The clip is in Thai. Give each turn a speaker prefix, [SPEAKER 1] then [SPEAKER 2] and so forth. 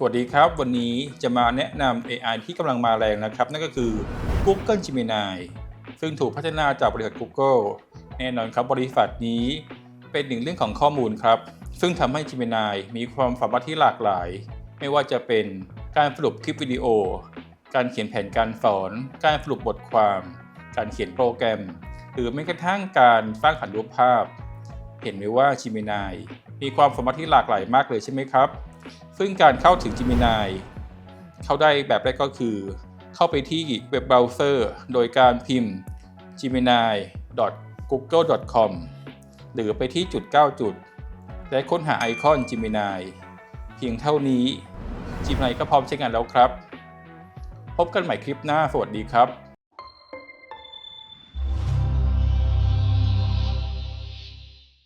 [SPEAKER 1] สวัสดีครับ วันนี้จะมาแนะนำ AI ที่กำลังมาแรงนะครับ นั่นก็คือ Google Gemini ซึ่งถูกพัฒนาจากบริษัท Google แน่นอนครับบริษัทนี้เป็นหนึ่งเรื่องของข้อมูลครับ ซึ่งทำให้ Gemini มีความสามารถที่หลากหลาย ไม่ว่าจะเป็นการสรุปคลิปวิดีโอ การเขียนแผนการสอน การสรุปบทความ การเขียนโปรแกรม หรือแม้กระทั่งการสร้างสรรค์รูปภาพ เห็นไหมว่า Gemini มีความสามารถที่หลากหลายมากเลยใช่ไหมครับ ซึ่งการเข้าถึง Gemini เข้าได้แบบแรกก็คือ เข้าไปที่เว็บเบราว์เซอร์ โดยการพิมพ์ gemini.google.com หรือไปที่จุด 9 จุด และค้นหาไอคอน Gemini เพียงเท่านี้ Gemini ก็พร้อมใช้งานแล้วครับ พบกันใหม่คลิปหน้า สวัสดีครับ